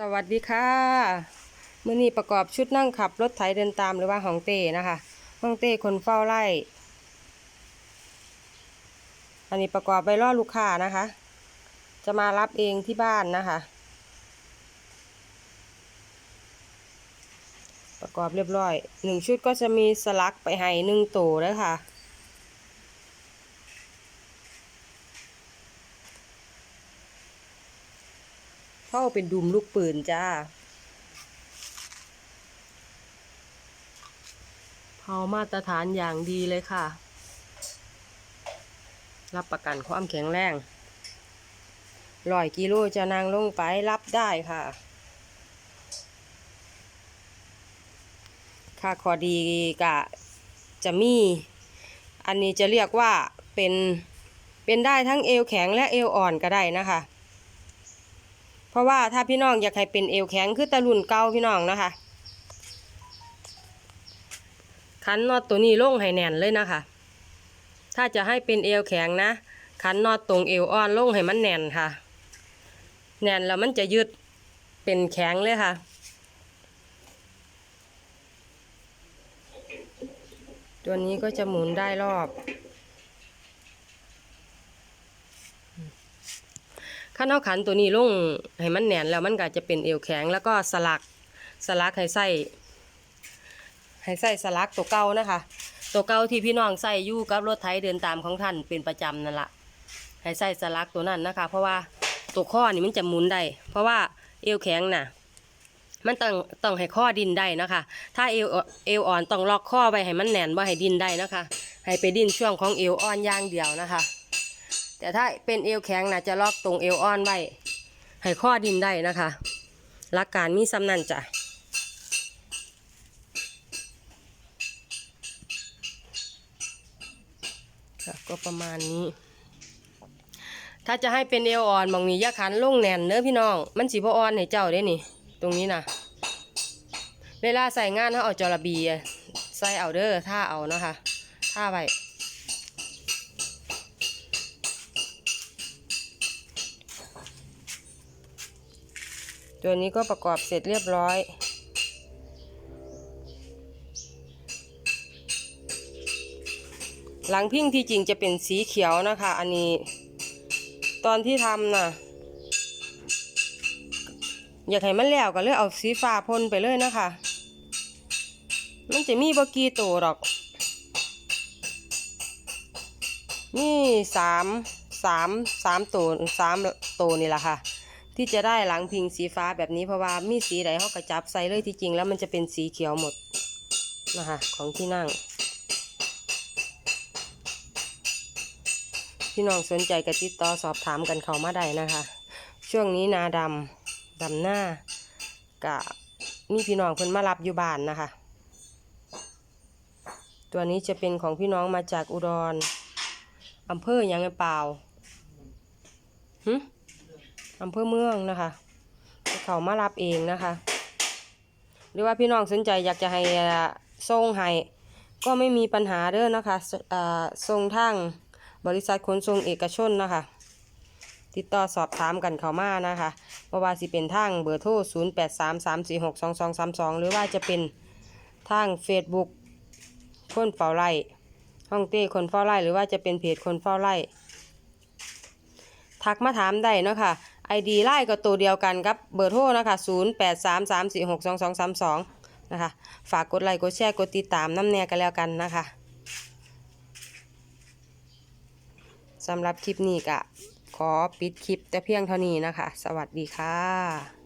สวัสดีค่ะมื่อนี้ประกอบชุดนั่งขับรถไถเดินตามหรือว่าห้องเต้นะคะห้องเต้คนเฝ้าไร่อันนี้ประกอบไปล่อลูกค้านะคะ จะมารับเองที่บ้านนะคะ ประกอบเรียบร้อยหนึ่งชุดก็จะมีสลักไปให้หนึ่งตัวเลยค่ะ เข้าเป็นดุมลูกปืนจ้าเผามาตรฐานอย่างดีเลยค่ะ รับประกันความแข็งแรงร้อยกิโลจะนางลงไปรับได้ค่ะ ค่าขอดีกะจะมี อันนี้จะเรียกว่าเป็นเป็นได้ทั้งเอวแข็งและเอวอ่อนก็ได้นะคะ ราะว่าถ้าพี่น้องอยากให้เป็นเอวแข็งคือตะลุ่นเก่าพี่น้องนะคะคันน็อตตัวนี้ลงให้แน่นเลยนะคะ ถ้าจะให้เป็นเอวแข็งนะคันน็อตตรงเอวอ่อนลงให้มันแน่นค่ะ แน่นแล้วมันจะยืดเป็นแข็งเลยค่ะ ตัวนี้ก็จะหมุนได้รอบ ขั้นเอาขันตัวนี้ลงให้มันแหนนแล้วมันก็จะเป็นเอวแข็งแล้วก็สลักสลักให้ใส่ให้ใส่สลักตัวเก่านะคะ ตัวเก่าที่พี่น้องใส่อยู่กับรถไถเดินตามของท่านเป็นประจำนั่นละให้ใส่สลักตัวนั้นนะคะ เพราะว่าตัวข้อนี่มันจะหมุนได้ เพราะว่าเอวแข็งน่ะมันต้องต้องให้ข้อดินได้นะคะ ถ้าเอวเอวอ่อนต้องล็อกข้อไว้ให้มันแหนนว่าให้ดินได้นะคะ ให้ไปดินช่วงของเอวอ่อนย่างเดียวนะคะ แต่ถ้าเป็นเอวแข็งนะจะล็อกตรงเอวอ่อนไว้ ให้ข้อดินได้นะคะหลักการมีสำนันจ้ะก็ประมาณนี้ ถ้าจะให้เป็นเอวอ่อนมองนี้ยาขันลงแน่นเนื้อพี่น้อง มันสีบ่อ่อนให้เจ้าได้นี่ ตรงนี้นะเวลาใส่งานเขาเอาจระบีใส่เอาเด้อท่าเอานะคะท่าไว้ ตัวนี้ก็ประกอบเสร็จเรียบร้อยหลังพิ้งที่จริงจะเป็นสีเขียวนะคะ อันนี้ ตอนที่ทำน่ะอยากให้มันแล้วก็เลยเอาสีฟ้าพ่นไปเลยนะคะ มันจะมีบกี่ตัวหรอกนี่สามสามสามตัวสามตัวนี่แหละค่ะ ที่จะได้หลังพิงสีฟ้าแบบนี้เพราะว่ามีสีใดเขาก็จับใส่เลยที่จริงแล้วมันจะเป็นสีเขียวหมดนะคะของที่นั่ง พี่น้องสนใจก็ติดต่อสอบถามกันเข้ามาได้นะคะ ช่วงนี้นาดำดำหน้ากะมีพี่น้องเพิ่นมารับอยู่บ้านนะคะ ตัวนี้จะเป็นของพี่น้องมาจากอุดรอำเภอยังไงเปล่าหึ อำเภอเมืองนะคะ เขามารับเองนะคะ หรือว่าพี่น้องสนใจอยากจะให้ส่งให้ก็ไม่มีปัญหาเด้อนะคะสอ่าส่งทางบริษัทขนส่งเอกชนนะคะ ติดต่อสอบถามกันเขามานะคะเพราะว่าสิเป็นทางเบอร์โทร0 8 3 3 4 6 2 2 3 2 หรือว่าจะเป็นทาง Facebook คนเฝ้าไร่ห้องเต้คนเฝ้าไร่หรือว่าจะเป็นเพจคนเฝ้าไร่ทักมาถามได้เนาะค่ะ ID ไล่ก็ตัวเดียวกันครับเบอร์โทรนะคะ0 8 3 3 4 6 2 2 3 2นะคะฝากกดไลค์กดแชร์กดติดตามน้ำแน่กันแล้วกันนะคะสำหรับคลิปนี้ก็ขอปิดคลิปแต่เพียงเท่านี้นะคะ สวัสดีค่ะ